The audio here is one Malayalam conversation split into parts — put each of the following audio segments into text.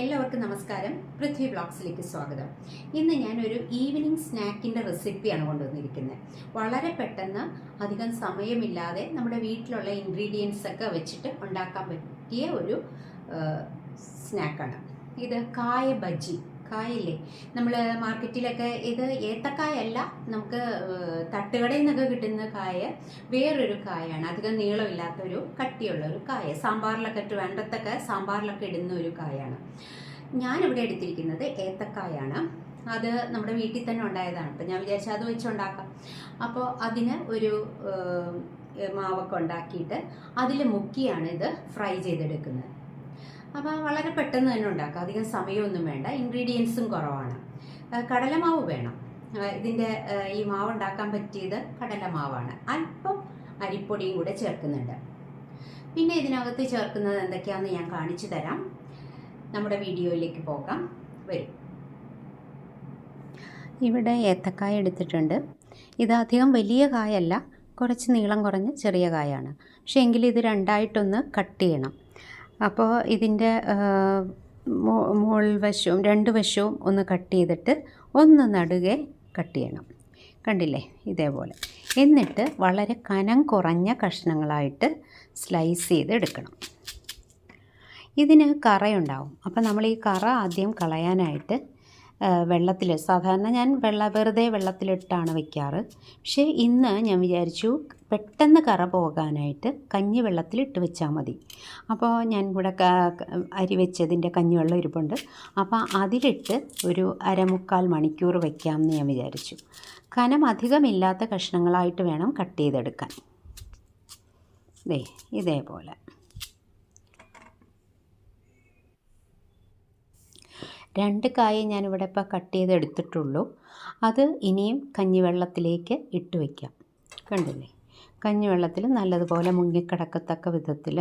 എല്ലാവർക്കും നമസ്കാരം. പൃഥ്വി ബ്ലോഗ്സിലേക്ക് സ്വാഗതം. ഇന്ന് ഞാനൊരു ഈവനിങ് സ്നാക്കിന്റെ റെസിപ്പിയാണ് കൊണ്ടുവന്നിരിക്കുന്നത്. വളരെ പെട്ടെന്ന് അധികം സമയമില്ലാതെ നമ്മുടെ വീട്ടിലുള്ള ഇൻഗ്രീഡിയൻസ് ഒക്കെ വെച്ചിട്ട് ഉണ്ടാക്കാൻ പറ്റിയ ഒരു സ്നാക്കാണ്. ഇത് കായ ബജ്ജി. കായല്ലേ നമ്മൾ മാർക്കറ്റിലൊക്കെ ഇത് ഏത്തക്കായല്ല നമുക്ക് തട്ടുകടയിൽ നിന്നൊക്കെ കിട്ടുന്ന കായ വേറൊരു കായാണ്. അധികം നീളമില്ലാത്തൊരു കട്ടിയുള്ള ഒരു കായ. സാമ്പാറിലൊക്കെ വേണ്ടത്തൊക്കെ സാമ്പാറിലൊക്കെ ഇടുന്ന ഒരു കായാണ്. ഞാനിവിടെ എടുത്തിരിക്കുന്നത് ഏത്തക്കായാണ്. അത് നമ്മുടെ വീട്ടിൽ തന്നെ ഉണ്ടായതാണ്. അപ്പം ഞാൻ വിചാരിച്ചു അത് വെച്ചുണ്ടാക്കാം അപ്പോൾ അതിന് ഒരു മാവൊക്കെ ഉണ്ടാക്കിയിട്ട് അതിൽ മുക്കിയാണ് ഇത് ഫ്രൈ ചെയ്തെടുക്കുന്നത്. അപ്പോൾ വളരെ പെട്ടെന്ന് തന്നെ ഉണ്ടാക്കാം. അധികം സമയമൊന്നും വേണ്ട. ഇൻഗ്രീഡിയൻസും കുറവാണ്. കടലമാവ് വേണം. ഇതിന്റെ ഈ മാവ് ഉണ്ടാക്കാൻ പറ്റിയത് കടലമാവാണ്. അല്പം അരിപ്പൊടിയും കൂടെ ചേർക്കുന്നുണ്ട്. പിന്നെ ഇതിനകത്ത് ചേർക്കുന്നത് എന്തൊക്കെയാണെന്ന് ഞാൻ കാണിച്ചു തരാം. നമ്മുടെ വീഡിയോയിലേക്ക് പോകാം. വരും. ഇവിടെ ഏത്തക്കായ എടുത്തിട്ടുണ്ട്. ഇത് അധികം വലിയ കായല്ല. കുറച്ച് നീളം കുറഞ്ഞ ചെറിയ കായാണ്. പക്ഷേ എങ്കിൽ ഇത് രണ്ടായിട്ടൊന്ന് കട്ട് ചെയ്യണം. അപ്പോൾ ഇതിന്റെ മോൾ വശവും രണ്ട് വശവും ഒന്ന് കട്ട് ചെയ്തിട്ട് ഒന്ന് നടുകെ കട്ട് ചെയ്യണം. കണ്ടില്ലേ? ഇതേപോലെ. എന്നിട്ട് വളരെ കനം കുറഞ്ഞ കഷ്ണങ്ങളായിട്ട് സ്ലൈസ് ചെയ്ത് എടുക്കണം. ഇതിന് കറയുണ്ടാവും. അപ്പോൾ നമ്മൾ ഈ കറ ആദ്യം കളയാനായിട്ട് വെള്ളത്തിൽ സാധാരണ ഞാൻ വെള്ള വെറുതെ വെള്ളത്തിലിട്ടാണ് വയ്ക്കാറ് പക്ഷേ ഇന്ന് ഞാൻ വിചാരിച്ചു പെട്ടെന്ന് കറ പോകാനായിട്ട് കഞ്ഞി വെള്ളത്തിലിട്ട് വെച്ചാൽ മതി. അപ്പോൾ ഞാൻ ഇവിടെ അരി വെച്ചതിന്റെ കഞ്ഞിവെള്ളം ഇരിപ്പുണ്ട്. അപ്പോൾ അതിലിട്ട് ഒരു അരമുക്കാൽ മണിക്കൂർ വയ്ക്കാമെന്ന് ഞാൻ വിചാരിച്ചു. കനം അധികമില്ലാത്ത കഷ്ണങ്ങളായിട്ട് വേണം കട്ട് ചെയ്തെടുക്കാൻ. ദേ ഇതേപോലെ. രണ്ട് കായ ഞാനിവിടെ ഇപ്പോൾ കട്ട് ചെയ്ത് ചെയ്തെടുത്തിട്ടുള്ളൂ. അത് ഇനിയും കഞ്ഞിവെള്ളത്തിലേക്ക് ഇട്ട് വയ്ക്കാം കണ്ടില്ലേ? കഞ്ഞിവെള്ളത്തിൽ നല്ലതുപോലെ മുങ്ങിക്കിടക്കത്തക്ക വിധത്തിൽ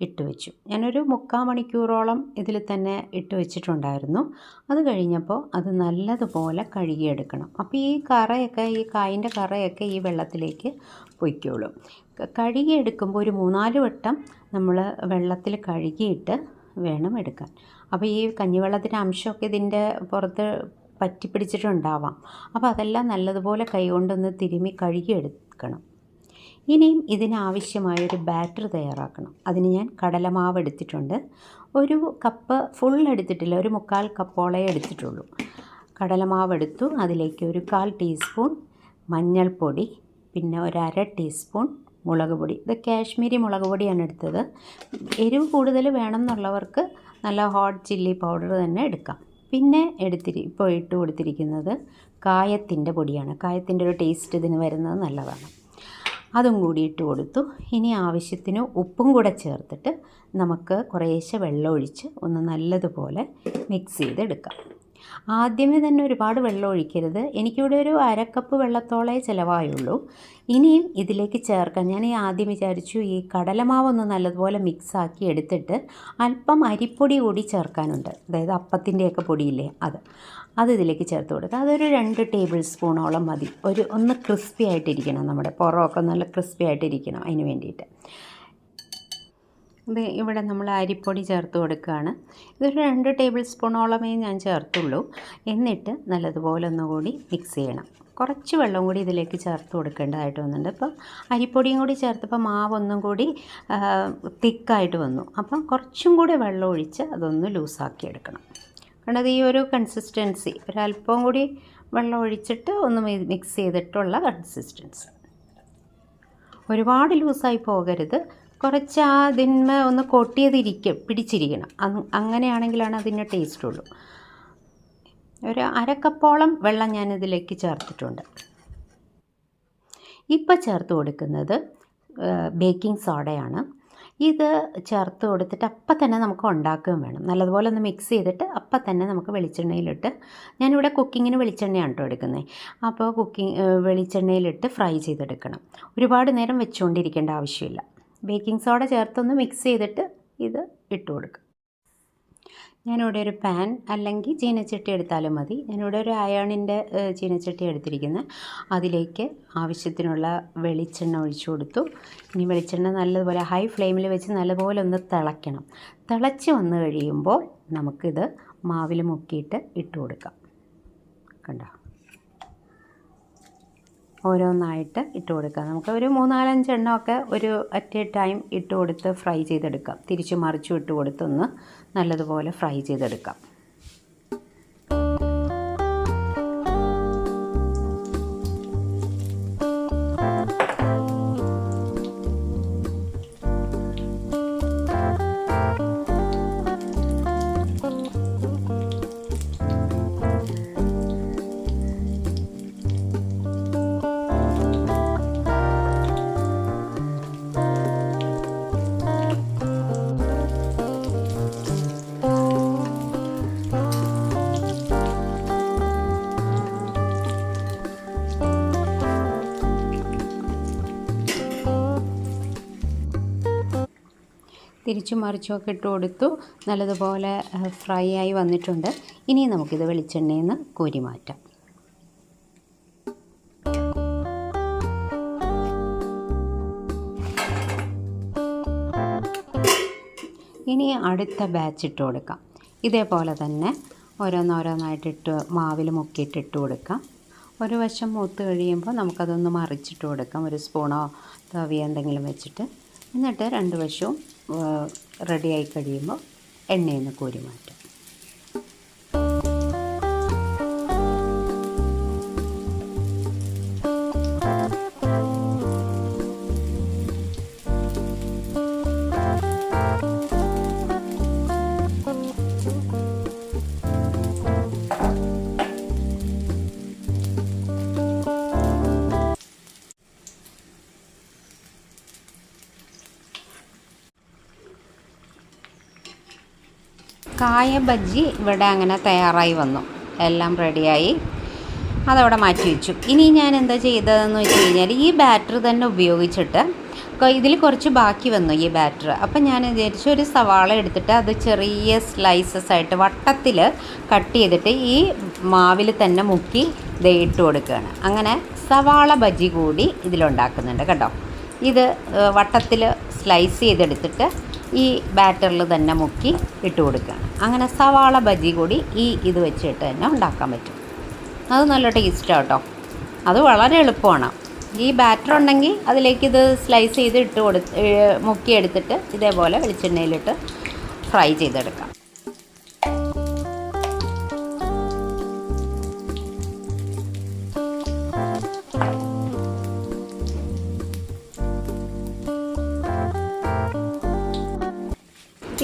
ഇട്ട് വെച്ചു. ഞാനൊരു മുക്കാൽ മണിക്കൂറോളം ഇതിൽ തന്നെ ഇട്ട് വെച്ചിട്ടുണ്ടായിരുന്നു. അത് കഴിഞ്ഞപ്പോൾ അത് നല്ലതുപോലെ കഴുകിയെടുക്കണം. അപ്പോൾ ഈ കറയൊക്കെ ഈ കായിന്റെ കറയൊക്കെ ഈ വെള്ളത്തിലേക്ക് പൊയ്ക്കോളും. കഴുകിയെടുക്കുമ്പോൾ ഒരു മൂന്നാൽ വട്ടം നമ്മൾ വെള്ളത്തിൽ കഴുകിയിട്ട് വേണം എടുക്കാൻ. അപ്പോൾ ഈ കഞ്ഞിവെള്ളത്തിന്റെ അംശമൊക്കെ ഇതിന്റെ പുറത്ത് പറ്റി പിടിച്ചിട്ടുണ്ടാവാം അപ്പോൾ അതെല്ലാം നല്ലതുപോലെ കൈകൊണ്ടൊന്ന് തിരുമ്മി കഴുകിയെടുക്കണം. ഇനിയും ഇതിനാവശ്യമായൊരു ബാറ്റർ തയ്യാറാക്കണം. അതിന് ഞാൻ കടലമാവ് എടുത്തിട്ടുണ്ട്. ഒരു കപ്പ് ഫുൾ എടുത്തിട്ടില്ല ഒരു മുക്കാൽ കപ്പോളേ എടുത്തിട്ടുള്ളൂ. കടലമാവ് എടുത്തു അതിലേക്ക് ഒരു കാൽ ടീസ്പൂൺ മഞ്ഞൾപ്പൊടി പിന്നെ ഒരു അര ടീസ്പൂൺ മുളക് പൊടി. ഇത് കാശ്മീരി മുളക് പൊടിയാണ് എടുത്തത്. എരിവ് കൂടുതൽ വേണം എന്നുള്ളവർക്ക് നല്ല ഹോട്ട് ചില്ലി പൗഡർ തന്നെ എടുക്കാം. പിന്നെ എടുത്തിരി ഇപ്പോൾ ഇട്ട് കൊടുത്തിരിക്കുന്നത് കായത്തിന്റെ പൊടിയാണ്. കായത്തിന്റെ ഒരു ടേസ്റ്റ് ഇതിന് വരുന്നത് നല്ലതാണ്. അതും കൂടി ഇട്ട് കൊടുത്തു. ഇനി ആവശ്യത്തിന് ഉപ്പും കൂടെ ചേർത്തിട്ട് നമുക്ക് കുറേശ്ശെ വെള്ളം ഒഴിച്ച് ഒന്ന് നല്ലതുപോലെ മിക്സ് ചെയ്തെടുക്കാം. ആദ്യമേ തന്നെ ഒരുപാട് വെള്ളം ഒഴിക്കരുത്. എനിക്കിവിടെ ഒരു അരക്കപ്പ് വെള്ളത്തോളേ ചിലവായുള്ളൂ. ഇനിയും ഇതിലേക്ക് ചേർക്കാം. ഞാൻ ഈ ആദ്യം വിചാരിച്ചു ഈ കടലമാവൊന്ന് നല്ലതുപോലെ മിക്സാക്കി എടുത്തിട്ട് അല്പം അരിപ്പൊടി കൂടി ചേർക്കാനുണ്ട്. അതായത് അപ്പത്തിന്റെയൊക്കെ പൊടിയില്ലേ അത്. അത് ഇതിലേക്ക് ചേർത്ത് കൊടുക്കുക അതൊരു രണ്ട് ടേബിൾ സ്പൂണോളം മതി. ഒരു ഒന്ന് ക്രിസ്പി ആയിട്ടിരിക്കണം നമ്മുടെ. പുറമൊക്കെ നല്ല ക്രിസ്പി ആയിട്ടിരിക്കണം. അതിന് വേണ്ടിയിട്ട്. ഇത് ഇവിടെ നമ്മൾ അരിപ്പൊടി ചേർത്ത് കൊടുക്കുകയാണ്. ഇതൊരു രണ്ട് ടേബിൾ സ്പൂണോളമേ ഞാൻ ചേർത്തുള്ളൂ. എന്നിട്ട് നല്ലതുപോലെ ഒന്നുകൂടി മിക്സ് ചെയ്യണം. കുറച്ച് വെള്ളം കൂടി ഇതിലേക്ക് ചേർത്ത് കൊടുക്കേണ്ടതായിട്ട് വന്നിട്ടുണ്ട്. അപ്പം അരിപ്പൊടിയും കൂടി ചേർത്തപ്പോൾ മാവ് ഒന്നും കൂടി തിക്കായിട്ട് വന്നു. അപ്പം കുറച്ചും കൂടി വെള്ളം ഒഴിച്ച് അതൊന്ന് ലൂസാക്കി എടുക്കണം. കണ്ടത് ഈ ഒരു കൺസിസ്റ്റൻസി ഒരല്പം കൂടി വെള്ളം ഒഴിച്ചിട്ട് ഒന്ന് മിക്സ് ചെയ്തിട്ടുള്ള കൺസിസ്റ്റൻസി ഒരുപാട് ലൂസായി പോകരുത്. കുറച്ച് ആ അതിന്മേ ഒന്ന് കൊട്ടിയതിരിക്കും പിടിച്ചിരിക്കണം. അങ്- അങ്ങനെയാണെങ്കിലാണ് അതിന്റെ ടേസ്റ്റ് ഉള്ളൂ. ഒരു അരക്കപ്പോളം വെള്ളം ഞാനിതിലേക്ക് ചേർത്തിട്ടുണ്ട്. ഇപ്പോൾ ചേർത്ത് കൊടുക്കുന്നത് ബേക്കിംഗ് സോഡയാണ് ഇത് ചേർത്ത് കൊടുത്തിട്ട് അപ്പം തന്നെ നമുക്ക് ഉണ്ടാക്കുകയും വേണം. നല്ലതുപോലെ ഒന്ന് മിക്സ് ചെയ്തിട്ട് അപ്പം തന്നെ നമുക്ക് വെളിച്ചെണ്ണയിലിട്ട് ഞാനിവിടെ കുക്കിങ്ങിന് വെളിച്ചെണ്ണയാണ് കേട്ടോ എടുക്കുന്നത് അപ്പോൾ കുക്കിംഗ് വെളിച്ചെണ്ണയിലിട്ട് ഫ്രൈ ചെയ്തെടുക്കണം. ഒരുപാട് നേരം വെച്ചുകൊണ്ടിരിക്കേണ്ട ആവശ്യമില്ല. ബേക്കിംഗ് സോഡ ചേർത്തൊന്ന് മിക്സ് ചെയ്തിട്ട് ഇത് ഇട്ട് കൊടുക്കുക. ഞാനിവിടെ ഒരു പാൻ അല്ലെങ്കിൽ ചീനച്ചട്ടി എടുത്താലും മതി. ഞാനിവിടെ ഒരു അയണിന്റെ ചീനച്ചട്ടി എടുത്തിരിക്കുന്നത് അതിലേക്ക് ആവശ്യത്തിനുള്ള വെളിച്ചെണ്ണ ഒഴിച്ചു കൊടുത്തു. ഇനി വെളിച്ചെണ്ണ നല്ലതുപോലെ ഹൈ ഫ്ലെയിമിൽ വെച്ച് നല്ലപോലെ ഒന്ന് തിളയ്ക്കണം. തിളച്ച് വന്നു കഴിയുമ്പോൾ നമുക്കിത് മാവിൽ മുക്കിയിട്ട് ഇട്ട് കൊടുക്കാം. കണ്ടോ? ഓരോന്നായിട്ട് ഇട്ട് കൊടുക്കാം നമുക്ക് ഒരു മൂന്നാലഞ്ചെണ്ണമൊക്കെ ഒരു അറ്റ് എ ടൈം ഇട്ട് കൊടുത്ത് ഫ്രൈ ചെയ്തെടുക്കാം. തിരിച്ച് മറിച്ചും ഇട്ട് കൊടുത്തൊന്ന് നല്ലതുപോലെ ഫ്രൈ ചെയ്തെടുക്കാം. തിരിച്ചും മറിച്ചുമൊക്കെ ഇട്ട് കൊടുത്തു. നല്ലതുപോലെ ഫ്രൈ ആയി വന്നിട്ടുണ്ട്. ഇനി നമുക്കിത് വെളിച്ചെണ്ണയിൽ നിന്ന് കോരി മാറ്റാം. ഇനി അടുത്ത ബാച്ച് ഇട്ട് കൊടുക്കാം. ഇതേപോലെ തന്നെ ഓരോന്നോരോന്നായിട്ടിട്ട് മാവിൽ മുക്കിയിട്ട് ഇട്ട് കൊടുക്കാം. ഒരു വശം മൂത്ത് കഴിയുമ്പോൾ നമുക്കതൊന്ന് മറിച്ചിട്ട് കൊടുക്കാം. ഒരു സ്പൂണോ തവിയോ എന്തെങ്കിലും വെച്ചിട്ട്. എന്നിട്ട് രണ്ട് വശവും റെഡിയായി കഴിയുമ്പോൾ എണ്ണയിൽ നിന്ന് കോരി മാറ്റാം കായ ബജ്ജി ഇവിടെ അങ്ങനെ തയ്യാറായി വന്നു. എല്ലാം റെഡിയായി. അതവിടെ മാറ്റി വെച്ചു. ഇനി ഞാൻ എന്താ ചെയ്തതെന്ന് വെച്ച് കഴിഞ്ഞാൽ ഈ ബാറ്ററി തന്നെ ഉപയോഗിച്ചിട്ട് ഇതിൽ കുറച്ച് ബാക്കി വന്നു ഈ ബാറ്റർ. അപ്പം ഞാൻ വിചാരിച്ചു ഒരു സവാള എടുത്തിട്ട് അത് ചെറിയ സ്ലൈസസ് ആയിട്ട് വട്ടത്തിൽ കട്ട് ചെയ്തിട്ട് ഈ മാവിൽ തന്നെ മുക്കി ദേ ഇട്ട് കൊടുക്കുകയാണ്. അങ്ങനെ സവാള ബജി കൂടി ഇതിലുണ്ടാക്കുന്നുണ്ട് കേട്ടോ. ഇത് വട്ടത്തിൽ സ്ലൈസ് ചെയ്തെടുത്തിട്ട് ഈ ബാറ്ററിൽ തന്നെ മുക്കി ഇട്ട് കൊടുക്കുകയാണ് അങ്ങനെ സവാള ബജി കൂടി ഈ ഇത് വെച്ചിട്ട് തന്നെ ഉണ്ടാക്കാൻ പറ്റും. അത് നല്ല ടേസ്റ്റാണ് കേട്ടോ. അത് വളരെ എളുപ്പമാണ്. ഈ ബാറ്റർ ഉണ്ടെങ്കിൽ അതിലേക്ക് ഇത് സ്ലൈസ് ചെയ്ത് ഇട്ട് മുക്കി എടുത്തിട്ട് ഇതേപോലെ വെളിച്ചെണ്ണയിലിട്ട് ഫ്രൈ ചെയ്തെടുക്കാം.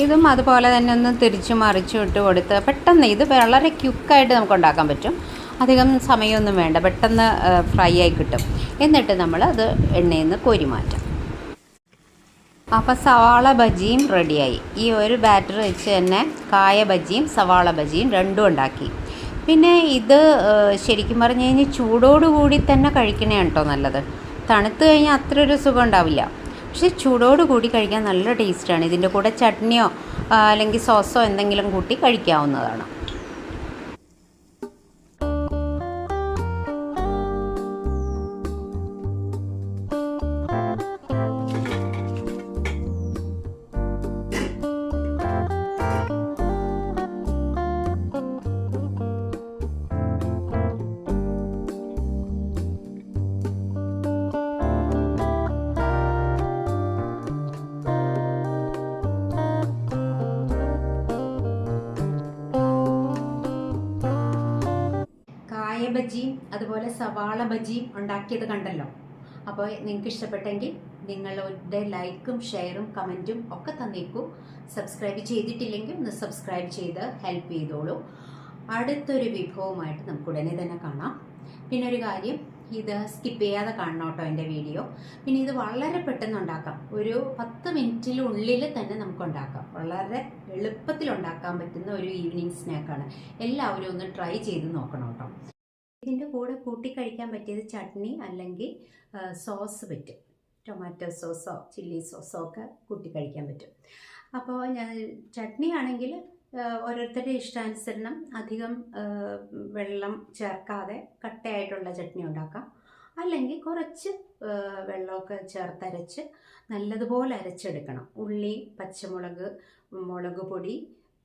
ഇതും അതുപോലെ തന്നെ ഒന്ന് തിരിച്ചു മറിച്ചു ഇട്ട് കൊടുത്ത് പെട്ടെന്ന് ഇത് വളരെ ക്യുക്കായിട്ട് നമുക്ക് ഉണ്ടാക്കാൻ പറ്റും. അധികം സമയമൊന്നും വേണ്ട. പെട്ടെന്ന് ഫ്രൈ ആയി കിട്ടും. എന്നിട്ട് നമ്മൾ അത് എണ്ണയിൽ നിന്ന് കോരി മാറ്റാം. അപ്പോൾ സവാള ബജിയും റെഡിയായി. ഈ ഒരു ബാറ്റർ വെച്ച് തന്നെ കായ ബജിയും സവാള ബജിയും രണ്ടും ഉണ്ടാക്കി. പിന്നെ ഇത് ശരിക്കും പറഞ്ഞു കഴിഞ്ഞാൽ ചൂടോടുകൂടി തന്നെ കഴിക്കണേ കേട്ടോ നല്ലത്. തണുത്ത് കഴിഞ്ഞാൽ അത്ര ഒരു സുഖം ഉണ്ടാവില്ല. പക്ഷേ ചൂടോട് കൂടി കഴിക്കാൻ നല്ല ടേസ്റ്റാണ്. ഇതിന്റെ കൂടെ ചട്നിയോ അല്ലെങ്കിൽ സോസോ എന്തെങ്കിലും കൂട്ടി കഴിക്കാവുന്നതാണ്. അതുപോലെ സവാള ബജിയും ഉണ്ടാക്കിയത് കണ്ടല്ലോ. അപ്പോൾ നിങ്ങൾക്ക് ഇഷ്ടപ്പെട്ടെങ്കിൽ നിങ്ങളുടെ ലൈക്കും ഷെയറും കമന്റും ഒക്കെ തന്നേക്കൂ. സബ്സ്ക്രൈബ് ചെയ്തിട്ടില്ലെങ്കിൽ ഒന്ന് സബ്സ്ക്രൈബ് ചെയ്ത് ഹെൽപ്പ് ചെയ്തോളൂ. അടുത്തൊരു വിഭവമായിട്ട് നമുക്ക് ഉടനെ തന്നെ കാണാം. പിന്നെ ഒരു കാര്യം ഇത് സ്കിപ്പ് ചെയ്യാതെ കാണണം കേട്ടോ എന്റെ വീഡിയോ. പിന്നെ ഇത് വളരെ പെട്ടെന്ന് ഉണ്ടാക്കാം. ഒരു പത്ത് മിനിറ്റിനുള്ളിൽ തന്നെ നമുക്ക് ഉണ്ടാക്കാം. വളരെ എളുപ്പത്തിൽ ഉണ്ടാക്കാൻ പറ്റുന്ന ഒരു ഈവനിങ് സ്നാക്കാണ്. എല്ലാവരും ഒന്ന് ട്രൈ ചെയ്ത് നോക്കണം കേട്ടോ. ഇതിന്റെ കൂടെ കൂട്ടി കഴിക്കാൻ പറ്റിയത് ചട്നി അല്ലെങ്കിൽ സോസ് പറ്റും. ടൊമാറ്റോ സോസോ ചില്ലി സോസോ ഒക്കെ കൂട്ടി കഴിക്കാൻ പറ്റും. അപ്പോൾ ഞാൻ ചട്നി ആണെങ്കിൽ ഓരോരുത്തരുടെ ഇഷ്ടാനുസരണം അധികം വെള്ളം ചേർക്കാതെ കട്ടയായിട്ടുള്ള ചട്നി ഉണ്ടാക്കാം. അല്ലെങ്കിൽ കുറച്ച് വെള്ളമൊക്കെ ചേർത്തരച്ച് നല്ലതുപോലെ അരച്ചെടുക്കണം. ഉള്ളി പച്ചമുളക് മുളക് പൊടി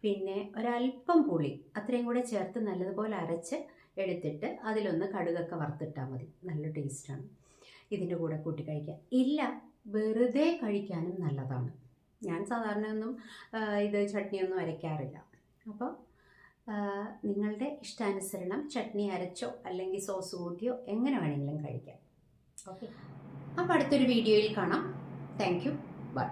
പിന്നെ ഒരല്പം പുളി അത്രയും കൂടെ ചേർത്ത് നല്ലതുപോലെ അരച്ച് എടുത്തിട്ട് അതിലൊന്ന് കടുകൊക്കെ വറുത്തിട്ടാൽ മതി. നല്ല ടേസ്റ്റാണ് ഇതിന്റെ കൂടെ കൂട്ടി കഴിക്കാം. ഇല്ല വെറുതെ കഴിക്കാനും നല്ലതാണ്. ഞാൻ സാധാരണ ഒന്നും ഇത് ചട്നിയൊന്നും അരയ്ക്കാറില്ല അപ്പോൾ നിങ്ങളുടെ ഇഷ്ടാനുസരണം ചട്നി അരച്ചോ അല്ലെങ്കിൽ സോസ് കൂട്ടിയോ എങ്ങനെ വേണമെങ്കിലും കഴിക്കാം. ഓക്കെ. അപ്പോൾ അടുത്തൊരു വീഡിയോയിൽ കാണാം. Thank you by